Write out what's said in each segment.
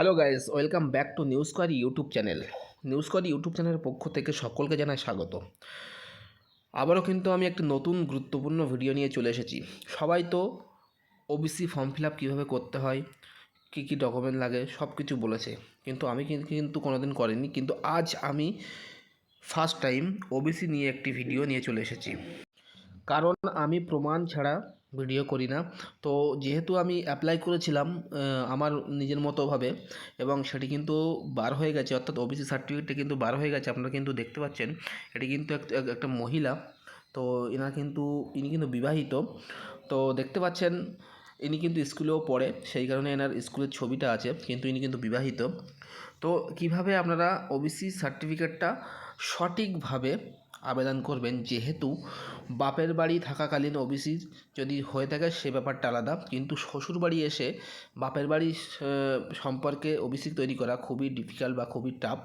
Hello guys welcome back to News Query YouTube channel News Query YouTube চ্যানেলের পক্ষ থেকে সকলকে জানাই স্বাগত। আবারও কিন্তু আমি একটি নতুন গুরুত্বপূর্ণ ভিডিও নিয়ে চলে এসেছি। সবাই তো ওবিসি ফর্ম ফিল আপ কীভাবে করতে হয়, কী কী ডকুমেন্ট লাগে সব কিছু বলেছে। কিন্তু আমি কিন্তু কোনোদিন করিনি। কিন্তু আজ আমি ফার্স্ট টাইম ওবিসি নিয়ে একটি ভিডিও নিয়ে চলে এসেছি। কারণ আমি প্রমাণ ছাড়া ভিডিও করি না। তো যেহেতু আমি অ্যাপ্লাই করেছিলাম আমার নিজের মতোভাবে এবং সেটি কিন্তু বার হয়ে গেছে, অর্থাৎ ওবিসি সার্টিফিকেটটা কিন্তু বার হয়ে গেছে, আপনারা কিন্তু দেখতে পাচ্ছেন, এটি কিন্তু এক- এক- একটা মহিলা, তো এনার কিন্তু, ইনি কিন্তু বিবাহিত। তো দেখতে পাচ্ছেন, ইনি কিন্তু স্কুলেও পড়ে, সেই কারণে এনার স্কুলের ছবিটা আছে, কিন্তু ইনি কিন্তু বিবাহিত। তো কীভাবে আপনারা ওবিসি সার্টিফিকেটটা সঠিকভাবে আবেদন করবেন। যেহেতু বাপের বাড়ি থাকাকালীন ওবিসি যদি হয়ে থাকে, সে ব্যাপারটা আলাদা। কিন্তু শ্বশুর বাড়ি এসে বাপের বাড়ি সম্পর্কে ওবিসি তৈরি করা খুবই ডিফিকাল্ট বা খুবই টাফ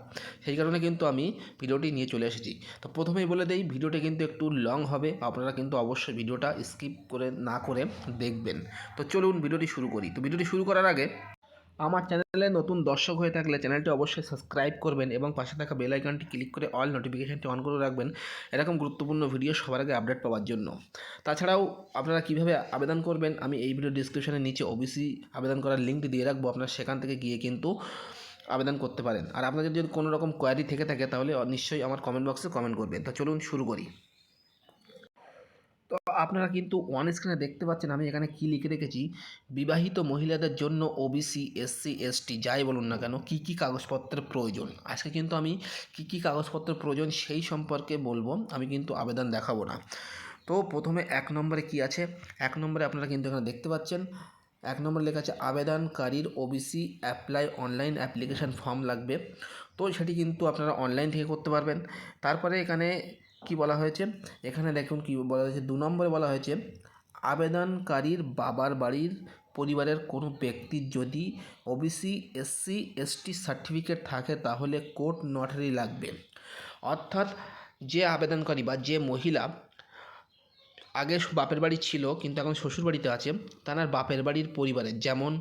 সেই কারণে কিন্তু আমি ভিডিওটি নিয়ে চলে এসেছি। তো প্রথমেই বলে দেই, ভিডিওটি কিন্তু একটু লং হবে। আপনারা কিন্তু অবশ্যই ভিডিওটা স্কিপ করে না করে দেখবেন। তো চলুন ভিডিওটি শুরু করি। তো ভিডিওটি শুরু করার আগে আমার চ্যানেলে নতুন দর্শক হয়ে থাকলে চ্যানেলটি অবশ্যই সাবস্ক্রাইব করবেন এবং পাশে থাকা বেল আইকনটি ক্লিক করে অল নোটিফিকেশনটি অন করে রাখবেন এরকম গুরুত্বপূর্ণ ভিডিও সবার আগে আপডেট পাওয়ার জন্য। তাছাড়াও আপনারা কীভাবে আবেদন করবেন আমি এই ভিডিও ডিসক্রিপশনের নিচে ওবিসি আবেদন করার লিঙ্কটি দিয়ে রাখব, আপনারা সেখান থেকে গিয়ে কিন্তু আবেদন করতে পারেন। আর আপনাদের যদি কোনো রকম কোয়ারি থেকে থাকে তাহলে নিশ্চয়ই আমার কমেন্ট বক্সে কমেন্ট করবেন। তো চলুন শুরু করি। আপনারা কিন্তু ওয়ান স্ক্রিনে দেখতে পাচ্ছেন আমি এখানে কি লিখে রেখেছি, বিবাহিত মহিলাদের জন্য ওবিসি এসসি এসটি যাই বলুন না কেন, কি কি কাগজপত্রের প্রয়োজন? আজকে কিন্তু আমি কি কি কাগজপত্রের প্রয়োজন সেই সম্পর্কে বলব, আমি কিন্তু আবেদন দেখাবো না। তো প্রথমে এক নম্বরে কি আছে? এক নম্বরে আপনারা কিন্তু এখানে দেখতে পাচ্ছেন, এক নম্বরে লেখা আছে, আবেদনকারীর OBC apply online application form লাগবে। তো সেটি কিন্তু আপনারা অনলাইন থেকে করতে পারবেন। তারপরে এখানে কি বলা হয়েছে? এখানে দেখুন কি বলা হয়েছে। দু নম্বরে বলা হয়েছে, আবেদনকারীর বাবার বাড়ির পরিবারের কোনো ব্যক্তির যদি ওবিসি, এসসি, এসটি সার্টিফিকেট থাকে তাহলে কোর্ট নটারি লাগবে। অর্থাৎ যে আবেদনকারী বা যে মহিলা আগে বাপের বাড়ি ছিল, কিন্তু এখন শ্বশুর বাড়িতে আছে। তানার বাপের বাড়ির পরিবারে, যেমন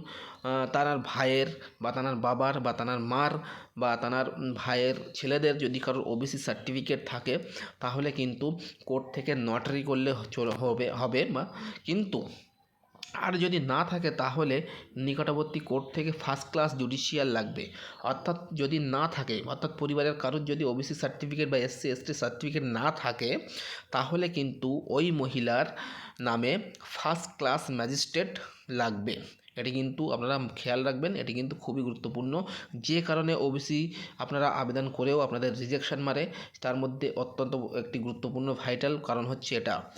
তানার ভাইয়ের বা তানার বাবার বা তানার মার বা তানার ভাইয়ের ছেলেদের যদি কারোর ওবিসি সার্টিফিকেট থাকে, তাহলে কিন্তু কোর্ট থেকে নটারি করলে হবে হবে বা কিন্তু আর যদি না থাকে তাহলে নিকটবর্তী কোর্ট থেকে ফার্স্ট ক্লাস জুডিশিয়াল লাগবে। অর্থাৎ যদি না থাকে, অর্থাৎ পরিবারের কারোর যদি ওবিসি সার্টিফিকেট বা এসসি এসটি সার্টিফিকেট না থাকে, তাহলে কিন্তু ওই মহিলার নামে ফার্স্ট ক্লাস ম্যাজিস্ট্রেট লাগবে। এটি কিন্তু আপনারা খেয়াল রাখবেন, এটি কিন্তু খুবই গুরুত্বপূর্ণ। যে কারণে ওবিসি আপনারা আবেদন করেও আপনাদের রিজেকশন মারে, তার মধ্যে অত্যন্ত একটি গুরুত্বপূর্ণ ভাইটাল কারণ হচ্ছে এটা।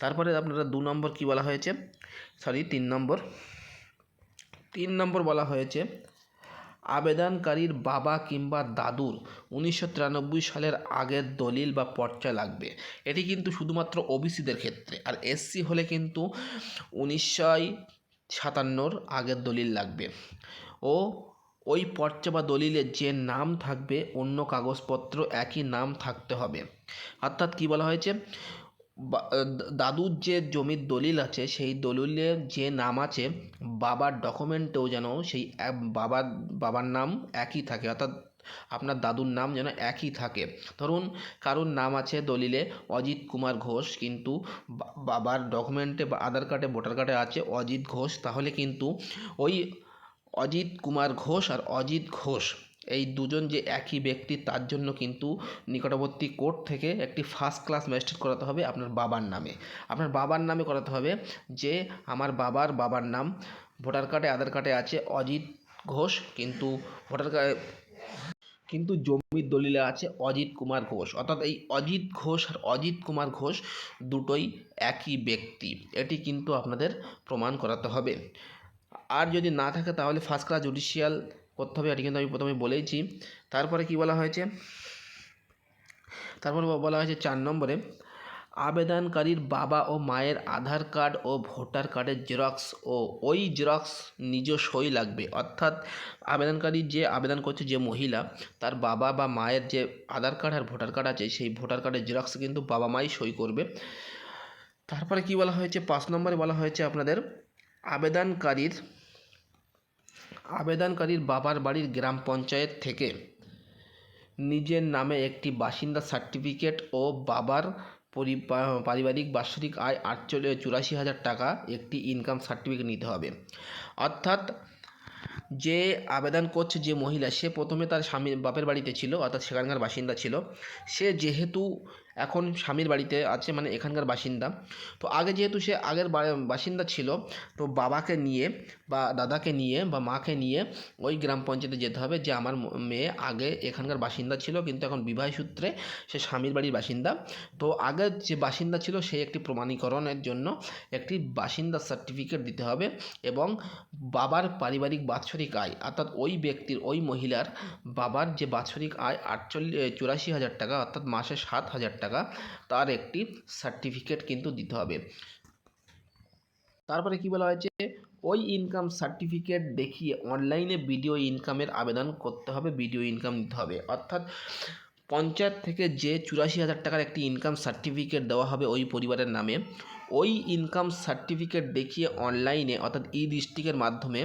তারপরে আপনারা দু নম্বর কি বলা হয়েছে? সরি তিন নম্বর। তিন নম্বর বলা হয়েছে, আবেদনকারীর বাবা কিংবা দাদুর উনিশশো তিরানব্বই সালের আগের দলিল বা পর্চা লাগবে। এটি কিন্তু শুধুমাত্র ওবিসিদের ক্ষেত্রে। আর এসসি হলে কিন্তু উনিশশো সাতান্নর আগের দলিল লাগবে। ও ওই পর্চা বা দলিলে যে নাম থাকবে, অন্য কাগজপত্র একই নাম থাকতে হবে। অর্থাৎ কি বলা হয়েছে? দাদুর যে জমির দলিল আছে, সেই দলিলে যে নাম আছে, বাবার ডকুমেন্টেও যেন সেই বাবার বাবার নাম একই থাকে। অর্থাৎ আপনার দাদুর নাম যেন একই থাকে। ধরুন কারোর নাম আছে দলিলে অজিত কুমার ঘোষ, কিন্তু বাবার ডকুমেন্টে বা আধার কার্ডে, ভোটার কার্ডে আছে অজিত ঘোষ, তাহলে কিন্তু ওই অজিত কুমার ঘোষ আর অজিত ঘোষ এই দুজন যে একই ব্যক্তি, তার জন্য কিন্তু নিকটবর্তী কোর্ট থেকে একটি ফার্স্ট ক্লাস ম্যাজিস্ট্রেট করাতে হবে আপনার বাবার নামে। আপনার বাবার নামে করাতে হবে যে, আমার বাবার বাবার নাম ভোটার কার্ডে আধার কার্ডে আছে অজিত ঘোষ, কিন্তু ভোটার কার্ডে কিন্তু জমির দলিলে আছে অজিত কুমার ঘোষ। অর্থাৎ এই অজিত ঘোষ আর অজিত কুমার ঘোষ দুটোই একই ব্যক্তি। এটি কিন্তু আপনাদের প্রমাণ করাতে হবে। আর যদি না থাকে তাহলে ফার্স্ট ক্লাস জুডিশিয়াল করতে হবে এটি কিন্তু আমি প্রথমে বলেইছি। তারপরে কি বলা হয়েছে? তারপর বলা হয়েছে চার নম্বরে, আবেদনকারীর বাবা ও মায়ের আধার কার্ড ও ভোটার কার্ডের জেরক্স ও ওই জেরক্স নিজ সই লাগবে। অর্থাৎ আবেদনকারী যে আবেদন করছে যে মহিলা, তার বাবা বা মায়ের যে আধার কার্ড আর ভোটার কার্ড আছে, সেই ভোটার কার্ডের জেরক্স কিন্তু বাবা মাই সই করবে। তারপরে কি বলা হয়েছে? পাঁচ নম্বরে বলা হয়েছে আপনাদের, আবেদনকারীর আবেদনকারীর বাবার বাড়ির গ্রাম পঞ্চায়েত থেকে। নিজের নামে একটি বাসিন্দা সার্টিফিকেট ও বাবার পরি- পারিবারিক বার্ষিক আয় আটচল্লিশ চুরাশি হাজার টাকা একটি ইনকাম সার্টিফিকেট নিতে হবে। অর্থাৎ যে আবেদন করছে যে মহিলা, সে প্রথমে তার স্বামীর বাপের বাড়িতে ছিল, অর্থাৎ সেখানকার বাসিন্দা ছিল। সে যেহেতু এখন স্বামীর বাড়িতে আছে মানে এখানকার বাসিন্দা। তো আগে যেহেতু সে আগের বাসিন্দা ছিল, তো বাবাকে নিয়ে বা দাদাকে নিয়ে বা মাকে নিয়ে ওই গ্রাম পঞ্চায়েতে যেতে হবে যে আমার মেয়ে আগে এখানকার বাসিন্দা ছিল, কিন্তু এখন বিবাহ সূত্রে সে স্বামীর বাড়ির বাসিন্দা। তো আগের যে বাসিন্দা ছিল, সে একটি প্রমাণীকরণের জন্য একটি বাসিন্দা সার্টিফিকেট দিতে হবে এবং বাবার পারিবারিক বাৎসরিক আয়, অর্থাৎ ওই ব্যক্তির, ওই মহিলার বাবার যে বাৎসরিক আয় আটচল্লিশ চুরাশি হাজার টাকা, অর্থাৎ মাসে সাত হাজার টাকা, তার একটি সার্টিফিকেট কিন্তু দিতে হবে। তারপরে কি বলা হয়েছে? ওই ইনকাম সার্টিফিকেট দেখিয়ে অনলাইনে ভিডিও ইনকামের আবেদন করতে হবে ভিডিও ইনকাম দিতে হবে। অর্থাৎ পঞ্চায়েত থেকে যে চুরাশি হাজার টাকার একটি ইনকাম সার্টিফিকেট দেওয়া হবে ওই পরিবারের নামে। ওই ইনকাম সার্টিফিকেট দেখিয়ে অনলাইনে অর্থাৎ ই ডিস্ট্রিক্টের মাধ্যমে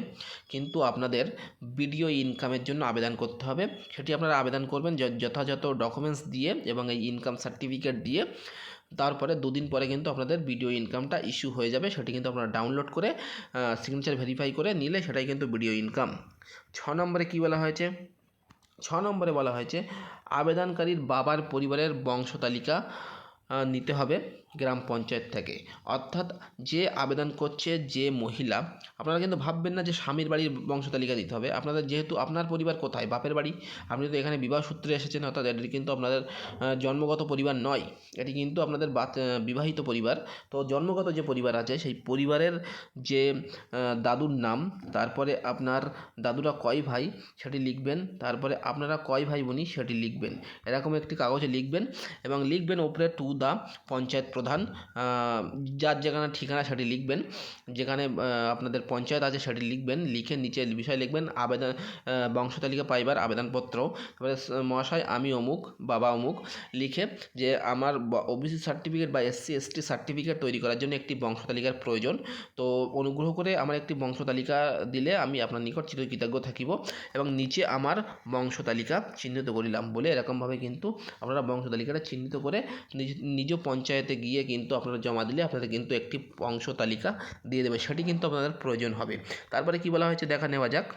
কিন্তু আপনাদের বিডিও ইনকামের জন্য আবেদন করতে হবে। সেটি আপনারা আবেদন করবেন যথাযথ ডকুমেন্টস দিয়ে এবং এই ইনকাম সার্টিফিকেট দিয়ে। তারপরে দুদিন পরে কিন্তু আপনাদের ভিডিও ইনকামটা ইস্যু হয়ে যাবে। সেটি কিন্তু আপনারা ডাউনলোড করে সিগনেচার ভেরিফাই করে নিলে সেটাই কিন্তু ভিডিও ইনকাম ছ নম্বরে কী বলা হয়েছে? ছ নম্বরে বলা হয়েছে, আবেদনকারীর বাবার পরিবারের বংশ তালিকা নিতে হবে। গ্রাম পঞ্চায়েত থেকে। অর্থাৎ যে আবেদন করছে যে মহিলা, আপনারা কিন্তু ভাববেন না যে স্বামীর বাড়ির বংশ তালিকা দিতে হবে। আপনাদের যেহেতু আপনার পরিবার কোথায়? বাপের বাড়ি। আপনি তো এখানে বিবাহ সূত্রে এসেছেন, অর্থাৎ এটি কিন্তু আপনাদের জন্মগত পরিবার নয়, এটি কিন্তু আপনাদের বিবাহিত পরিবার। তো জন্মগত যে পরিবার আছে, সেই পরিবারের যে দাদুর নাম, তারপরে আপনার দাদুরা কয় ভাই, সেটি লিখবেন। তারপরে আপনারা কয় ভাই বোনই সেটি লিখবেন। এরকম একটি কাগজে লিখবেন এবং লিখবেন ওপরে টু দা পঞ্চায়েত প্রধান। আহ, যার যেখানে ঠিকানা সেটি লিখবেন যেখানে আপনাদের পঞ্চায়েত আছে সেটি লিখবেন লিখে নিচে বিষয় লিখবেন আবেদন আহ, বংশ তালিকা পাইবার আবেদনপত্র তারপরে মহাশয় আমি অমুক বাবা অমুক লিখে যে আমার ওবিসি সার্টিফিকেট বা এসসি এসটি সার্টিফিকেট তৈরি করার জন্য একটি বংশ তালিকার প্রয়োজন। তো অনুগ্রহ করে আমার একটি বংশ তালিকা দিলে আমি আপনার নিকট চিরকৃতজ্ঞ থাকিব এবং নিচে আমার বংশ তালিকা চিহ্নিত করিলাম বলে এরকমভাবে কিন্তু আপনারা বংশ তালিকাটা চিহ্নিত করে নিজ নিজ পঞ্চায়েতে গিয়ে কিন্তু আপনারা জমা দিলে আপনাদের কিন্তু একটি অংশ তালিকা দিয়ে দেবে। সেটি কিন্তু আপনাদের প্রয়োজন হবে। তারপরে কি বলা হয়েছে? দেখা নেওয়া যাক।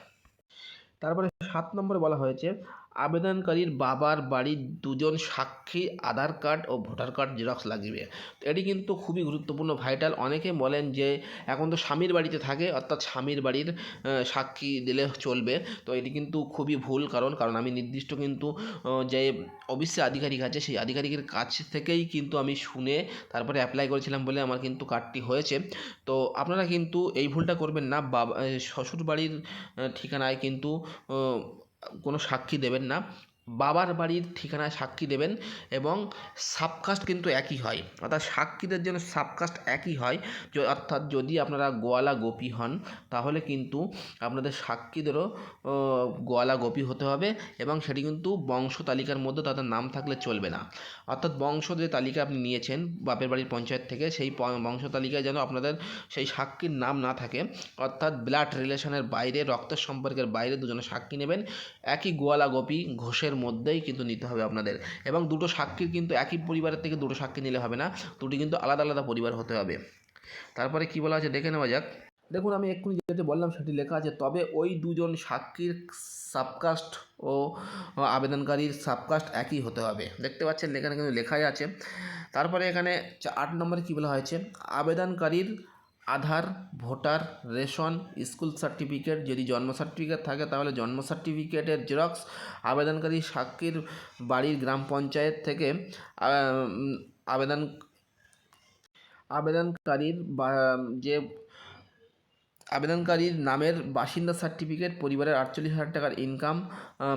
তারপরে সাত নম্বরে বলা হয়েছে আবেদনকারীর বাবার বাড়ির দুজন সাক্ষী, আধার কার্ড ও ভোটার কার্ড জেরক্স লাগবে। এটি কিন্তু খুবই গুরুত্বপূর্ণ, ভাইটাল। অনেকে বলেন যে এখন তো স্বামীর বাড়িতে থাকে, অর্থাৎ স্বামীর বাড়ির সাক্ষী দিলে চলবে। তো এটি কিন্তু খুবই ভুল কারণ কারণ আমি নির্দিষ্ট কিন্তু যে অফিসে আধিকারিক আছে, সেই আধিকারিকের কাছ থেকেই কিন্তু আমি শুনে তারপরে অ্যাপ্লাই করেছিলাম বলে আমার কিন্তু কার্ডটি হয়েছে। তো আপনারা কিন্তু এই ভুলটা করবেন না। বাবা শ্বশুর বাড়ির ঠিকানায় কিন্তু কোনো সাক্ষী দেবেন না। বাবার বাড়ির ঠিকানায় সাক্ষী দেবেন এবং সাবকাস্ট কিন্তু একই হয়। অর্থাৎ সাক্ষীদের জন্য সাবকাস্ট একই হয়। অর্থাৎ যদি আপনারা গোয়ালা গোপী হন, তাহলে কিন্তু আপনাদের সাক্ষীদেরও গোয়ালা গোপী হতে হবে এবং সেটি কিন্তু বংশ তালিকার মধ্যে তাদের নাম থাকলে চলবে না। অর্থাৎ বংশ যে তালিকা আপনি নিয়েছেন বাপের বাড়ির পঞ্চায়েত থেকে, সেই বংশ তালিকায় যেন আপনাদের সেই সাক্ষীর নাম না থাকে, অর্থাৎ ব্লাড রিলেশনের বাইরে, রক্তের সম্পর্কের বাইরে দুজনে সাক্ষী নেবেন। একই গোয়ালা গোপী ঘোষের মধ্যেই কিন্তু নিতে হবে আপনাদের। এবং দুটো সাক্ষীর কিন্তু একই পরিবারের থেকে দুটো সাক্ষী নিলে হবে না, দুটি কিন্তু আলাদা আলাদা পরিবার হতে হবে। তারপরে কি বলা আছে দেখে নেওয়া যাক। দেখুন, আমি এক্ষুনি যেটি বললাম সেটি লেখা আছে, তবে ওই দুজন সাক্ষীর সাবকাস্ট ও আবেদনকারীর সাবকাস্ট একই হতে হবে। দেখতে পাচ্ছেন, এখানে কিন্তু লেখাই আছে। তারপরে এখানে আট নম্বরে কী বলা হয়েছে? আবেদনকারীর Aadhaar, voter, ration, school certificate যদি জন্ম সার্টিফিকেট থাকে তাহলে জন্ম সার্টিফিকেটের জেরক্স, আবেদনকারী সাক্ষীর বাড়ির গ্রাম পঞ্চায়েত থেকে আবেদন, আবেদনকারীর বা, যে, আবেদনকারীর নামের বাসিন্দা সার্টিফিকেট, পরিবারের আটচল্লিশ হাজার টাকার ইনকাম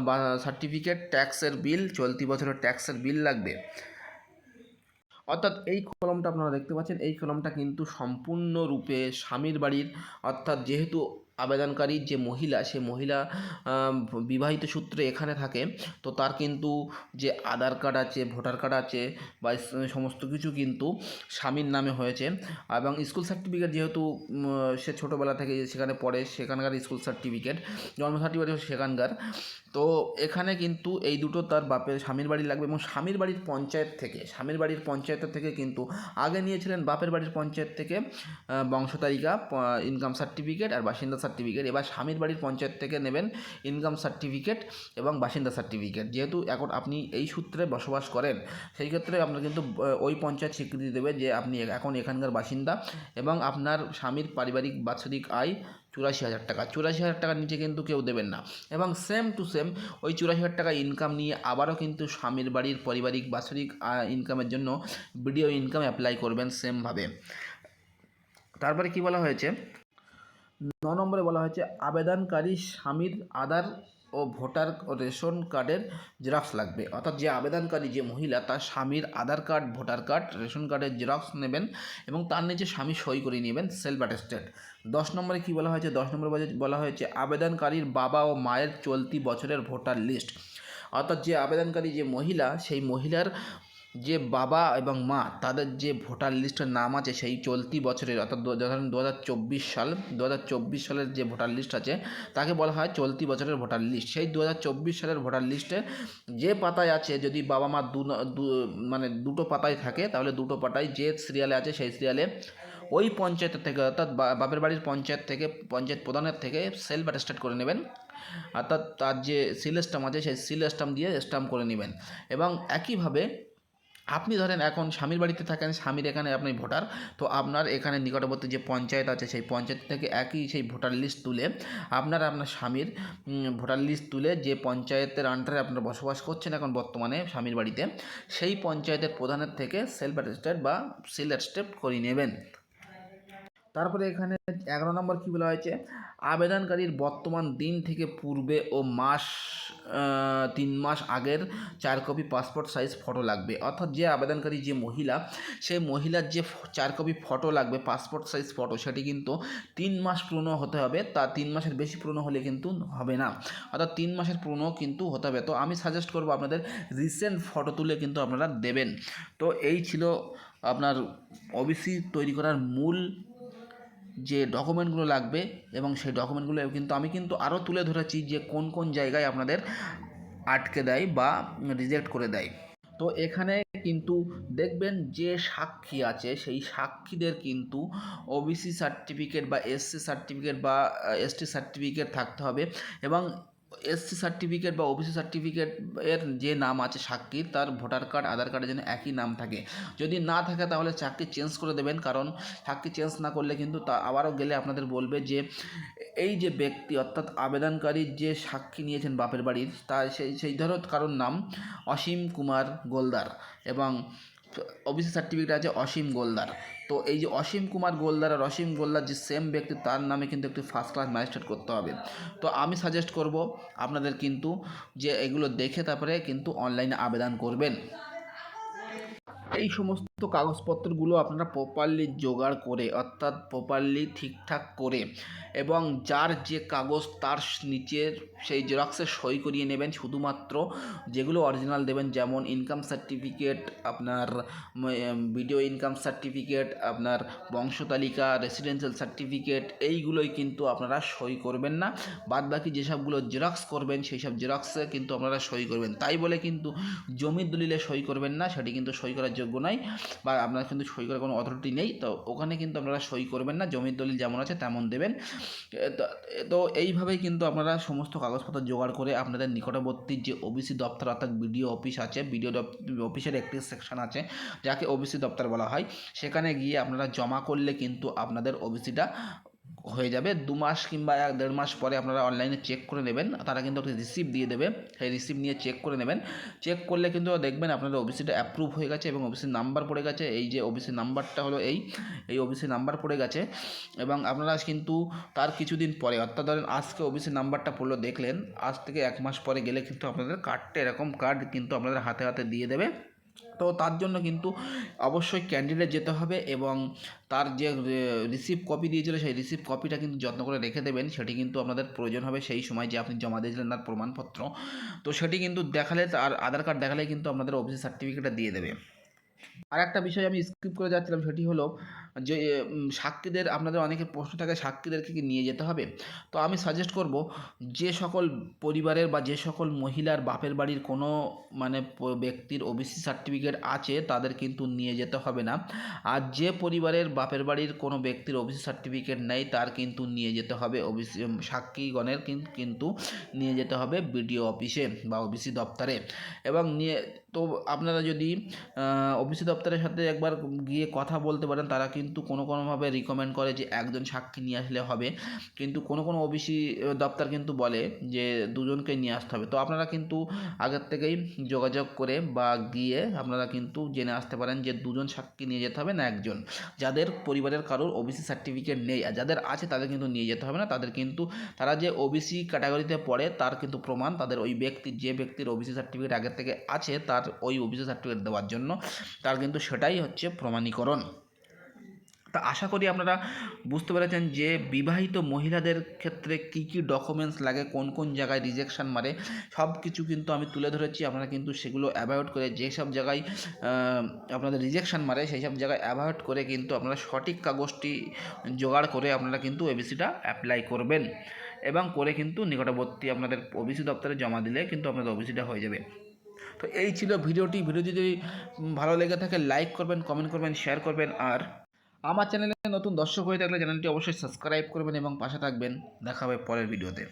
বা, সার্টিফিকেট ট্যাক্সের বিল চলতি বছরের ট্যাক্সের বিল লাগবে। অর্থাৎ এই কলমটা আপনারা দেখতে পাচ্ছেন এই কলমটা কিন্তু সম্পূর্ণরূপে স্বামীর বাড়ির অর্থাৎ যেহেতু আবেদনকারী যে মহিলা সে মহিলা বিবাহিত সূত্রে এখানে থাকে তো তার কিন্তু যে আধার কার্ড আছে ভোটার কার্ড আছে বা সমস্ত কিছু কিন্তু স্বামীর নামে হয়েছে। এবং স্কুল সার্টিফিকেট যেহেতু সে ছোটোবেলা থেকে সেখানে পড়ে সেখানকার স্কুল সার্টিফিকেট জন্ম সার্টিফিকেট সেখানকার। তো এখানে কিন্তু এই দুটো তার বাপের স্বামীর বাড়ি লাগবে এবং স্বামীর বাড়ির পঞ্চায়েত থেকে স্বামীর বাড়ির পঞ্চায়েত থেকে কিন্তু আগে নিয়েছিলেন বাপের বাড়ির পঞ্চায়েত থেকে আহ, বংশতালিকা ইনকাম সার্টিফিকেট আর বাসিন্দা সার্টিফিকেট এবার স্বামীর বাড়ির পঞ্চায়েত থেকে নেবেন ইনকাম সার্টিফিকেট এবং বাসিন্দা সার্টিফিকেট যেহেতু এখন আপনি এই সূত্রে বসবাস করেন, সেই ক্ষেত্রে আপনার কিন্তু ওই পঞ্চায়েত স্বীকৃতি দেবে যে আপনি এখন এখানকার বাসিন্দা এবং আপনার স্বামীর পারিবারিক বাৎসরিক আয় চুরাশি হাজার টাকা। চুরাশি হাজার টাকার নিচে কিন্তু কেউ দেবেন না। এবং সেম টু সেম ওই চুরাশি হাজার টাকা ইনকাম নিয়ে আবারও কিন্তু স্বামীর বাড়ির পারিবারিক বাৎসরিক ইনকামের জন্য বিডিও ইনকাম অ্যাপ্লাই করবেন সেমভাবে তারপরে কি বলা হয়েছে? ন নম্বরে বলা হয়েছে, আবেদনকারী স্বামীর আধার ও ভোটার রেশন কার্ডের জেরক্স লাগবে। অর্থাৎ যে আবেদনকারী যে মহিলা, তার স্বামীর Aadhaar card, voter card, ration কার্ডের জেরক্স নেবেন এবং তার নিচে স্বামী সই করে নেবেন, সেলফ অ্যাটেস্টেড। দশ নম্বরে কী বলা হয়েছে? দশ নম্বরে বলা হয়েছে, আবেদনকারীর বাবা ও মায়ের চলতি বছরের ভোটার লিস্ট। অর্থাৎ যে আবেদনকারী যে মহিলা, সেই মহিলার যে বাবা এবং মা, তাদের যে ভোটার লিস্টের নাম আছে সেই চলতি বছরের অর্থাৎ দু- হাজার চব্বিশ সাল দু হাজার চব্বিশ সালের যে ভোটার লিস্ট আছে, তাকে বলা হয় চলতি বছরের ভোটার লিস্ট। সেই দু হাজার চব্বিশ সালের ভোটার লিস্টে যে পাতায় আছে, যদি বাবা মা দু মানে দুটো পাতায় থাকে, তাহলে দুটো পাতায় যে সিরিয়ালে আছে সেই সিরিয়ালে ওই পঞ্চায়েতের থেকে, অর্থাৎ বাপের বাড়ির পঞ্চায়েত থেকে, পঞ্চায়েত প্রধানের থেকে সেলফ অ্যাটেস্টেড করে নেবেন। অর্থাৎ তার যে সিল স্টাম্প আছে, সেই সিল স্টাম্প দিয়ে স্টাম্প করে নেবেন। এবং একইভাবে আপনি ধরেন এখন স্বামীর বাড়িতে থাকেন, স্বামীর এখানে আপনি ভোটার, তো আপনার এখানে নিকটবর্তী যে পঞ্চায়েত আছে, সেই পঞ্চায়েত থেকে একই সেই ভোটার লিস্ট তুলে আপনার আপনার স্বামীর ভোটার লিস্ট তুলে যে পঞ্চায়েতের আন্ডারে আপনারা বসবাস করছেন এখন বর্তমানে স্বামীর বাড়িতে, সেই পঞ্চায়েতের প্রধানের থেকে সেলফ অ্যাটেস্টেড বা সিল অ্যাটেস্টেড করিয়ে নেবেন। তারপরে এখানে এগারো নম্বর কী বলা হয়েছে? আবেদনকারীর বর্তমান দিন থেকে পূর্বে ও মাস তিন মাস আগের চার কপি পাসপোর্ট সাইজ ফটো লাগবে। অর্থাৎ যে আবেদনকারী যে মহিলা, সেই মহিলার যে চার কপি ফটো লাগবে, পাসপোর্ট সাইজ ফটো, সেটি কিন্তু তিন মাস পুরনো হতে হবে। তা তিন মাসের বেশি পুরনো হলে কিন্তু হবে না। অর্থাৎ তিন মাসের পুরনো কিন্তু হতে হবে। তো আমি সাজেস্ট করব আপনাদের রিসেন্ট ফটো তুলে কিন্তু আপনারা দেবেন। তো এই ছিল আপনার ওবিসি তৈরি করার মূল যে ডকুমেন্টগুলো লাগবে এবং সেই ডকুমেন্টগুলো কিন্তু আমি কিন্তু আরও তুলে ধরেছি যে কোন কোন জায়গায় আপনাদের আটকে দেয় বা রিজেক্ট করে দেয়। তো এখানে কিন্তু দেখবেন যে সাক্ষী আছে, সেই সাক্ষীদের কিন্তু ওবিসি সার্টিফিকেট বা এসসি সার্টিফিকেট বা এসটি সার্টিফিকেট থাকতে হবে এবং এসসি সার্টিফিকেট বা ওবিসি সার্টিফিকেট এর যে নাম আছে সাক্ষীর, তার ভোটার কার্ড আধার কার্ডে যেন একই নাম থাকে। যদি না থাকে তাহলে চাকরি চেঞ্জ করে দেবেন, কারণ চাকরি চেঞ্জ না করলে কিন্তু তা আবারও গেলে আপনাদের বলবে যে, এই যে ব্যক্তি অর্থাৎ আবেদনকারী যে সাক্ষী নিয়েছেন বাপের বাড়ির, তার সেই সেই ধরো কারোর নাম অসীম কুমার গোলদার এবং ওবিসি সার্টিফিকেট আছে অসীম গোলদার। তো এই যে অসীম কুমার গোলদার আর অসীম গোলদার যে সেম ব্যক্তি, তার নামে কিন্তু একটু ফার্স্ট ক্লাস ম্যাজিস্ট্রেট করতে হবে। তো আমি সাজেস্ট করব আপনাদের কিন্তু যে এগুলো দেখে তারপরে কিন্তু অনলাইনে আবেদন করবেন। এই সমস্ত কাগজপত্রগুলো আপনারা প্রপারলি জোগাড় করে, অর্থাৎ প্রপারলি ঠিকঠাক করে এবং যার যে কাগজ তার নিচের সেই জেরক্সে সই করিয়ে নেবেন। শুধুমাত্র যেগুলো অরিজিনাল দেবেন, যেমন ইনকাম সার্টিফিকেট আপনার ভিডিও ইনকাম সার্টিফিকেট আপনার বংশতালিকা রেসিডেন্সিয়াল সার্টিফিকেট এইগুলোই কিন্তু আপনারা সই করবেন না। বাদ বাকি যেসবগুলো জেরক্স করবেন সেই সব জেরক্সে কিন্তু আপনারা সই করবেন। তাই বলে কিন্তু জমির দলিলে সই করবেন না, সেটি কিন্তু সই করার যোগ্য নয় বা আপনার কিন্তু সই করার কোনো অথরিটি নেই, তো ওখানে কিন্তু আপনারা সই করবেন না, জমির দলিল যেমন আছে তেমন দেবেন। তো- এইভাবেই কিন্তু আপনারা সমস্ত কাগজপত্র জোগাড় করে আপনাদের নিকটবর্তী যে ওবিসি দপ্তর অর্থাৎ বিডিও অফিস আছে বিডিও অফিসের একটি সেকশন আছে, যাকে ওবিসি দপ্তর বলা হয়। সেখানে গিয়ে আপনারা জমা করলে কিন্তু আপনাদের ওবিসিটা হয়ে যাবে দু মাস কিংবা এক দেড় মাস পরে আপনারা অনলাইনে চেক করে নেবেন। তারা কিন্তু একটা রিসিপ্ট দিয়ে দেবে। সেই রিসিপ্ট নিয়ে চেক করে নেবেন। চেক করলে কিন্তু দেখবেন আপনাদের ওবিসিটা অ্যাপ্রুভ হয়ে গেছে এবং ওবিসি নাম্বার পড়ে গেছে। এই যে ওবিসি নাম্বারটা হলো এই এই ওবিসি নাম্বার পড়ে গেছে। এবং আপনারা কিন্তু তার কিছুদিন পরে, অর্থাৎ ধরেন আজকে ওবিসি নাম্বারটা পড়ল, দেখলেন, আজ থেকে এক মাস পরে গেলে কিন্তু আপনাদের কার্ডটা এরকম কার্ড কিন্তু আপনাদের হাতে হাতে দিয়ে দেবে। তো তার জন্য কিন্তু অবশ্যই ক্যান্ডিডেট যেতে হবে এবং তার যে রিসিভ কপি দিয়েছিল সেই রিসিভ কপিটা কিন্তু যত্ন করে রেখে দেবেন। সেটি কিন্তু আপনাদের প্রয়োজন হবে সেই সময় যে আপনি জমা দিয়েছিলেন তার প্রমাণপত্র। তো সেটি কিন্তু দেখালে আর আধার কার্ড দেখালে কিন্তু আপনাদের অফিসের সার্টিফিকেটটা দিয়ে দেবে। আর একটা বিষয় আমি স্কিপ করে যাচ্ছিলাম সেটি হলো যে সাক্ষীদের, আপনাদের অনেকের প্রশ্ন থাকে সাক্ষীদেরকে কি নিয়ে যেতে হবে? তো আমি সাজেস্ট করব যে সকল পরিবারের বা যে সকল মহিলার বাপের বাড়ির কোনো মানে ব্যক্তির ওবিসি সার্টিফিকেট আছে, তাদের কিন্তু নিয়ে যেতে হবে না। আর যে পরিবারের বাপের বাড়ির কোনো ব্যক্তির ওবিসি সার্টিফিকেট নেই, তার কিন্তু নিয়ে যেতে হবে ওবিসি সাক্ষীগণের কিন্তু নিয়ে যেতে হবে বিডিও অফিসে বা ওবিসি দপ্তরে। এবং নিয়ে, তো আপনারা যদি ওবিসি দপ্তরের সাথে একবার গিয়ে কথা বলতে পারেন, তারা কিন্তু কোনো কোনোভাবে রিকমেন্ড করে যে একজন সাক্ষী নিয়ে আসলে হবে। কিন্তু কোনো কোনো ওবিসি দপ্তর কিন্তু বলে যে দুজনকে নিয়ে আসতে হবে। তো আপনারা কিন্তু আগের থেকেই যোগাযোগ করে বা গিয়ে আপনারা কিন্তু জেনে আসতে পারেন যে দুজন সাক্ষী নিয়ে যেতে হবে না একজন। যাদের পরিবারের কারোর ওবিসি সার্টিফিকেট নেই আর যাদের আছে তাদের কিন্তু নিয়ে যেতে হবে না। তাদের কিন্তু তারা যে ওবিসি ক্যাটাগরিতে পড়ে তার কিন্তু প্রমাণ তাদের ওই ব্যক্তি যে ব্যক্তির ওবিসি সার্টিফিকেট আগের থেকে আছে তার ওই ওবিসি সার্টিফিকেট দেওয়ার জন্য। তার কিন্তু সেটাই হচ্ছে প্রমাণীকরণ। তা আশা করি আপনারা বুঝতে পেরেছেন যে বিবাহিত মহিলাদের ক্ষেত্রে কী কী ডকুমেন্টস লাগে, কোন কোন জায়গায় রিজেকশন মারে সব কিছু কিন্তু আমি তুলে ধরেছি। আপনারা কিন্তু সেগুলো অ্যাভয়েড করে যেসব জায়গায় আপনাদের রিজেকশন মারে সেই সব জায়গায় অ্যাভয়েড করে কিন্তু আপনারা সঠিক কাগজটি জোগাড় করে আপনারা কিন্তু এবিসিটা অ্যাপ্লাই করবেন এবং করে কিন্তু নিকটবর্তী আপনাদের ওবিসি দপ্তরে জমা দিলে কিন্তু আপনাদের ওবিসিটা হয়ে যাবে। তো এই ছিল ভিডিওটি। ভিডিও যদি ভালো লেগে থাকে লাইক করবেন কমেন্ট করবেন শেয়ার করবেন আর আমার চ্যানেলে নতুন দর্শক হয়ে থাকলে চ্যানেলটি অবশ্যই সাবস্ক্রাইব করবেন এবং পাশে থাকবেন। দেখা হবে পরের ভিডিওতে।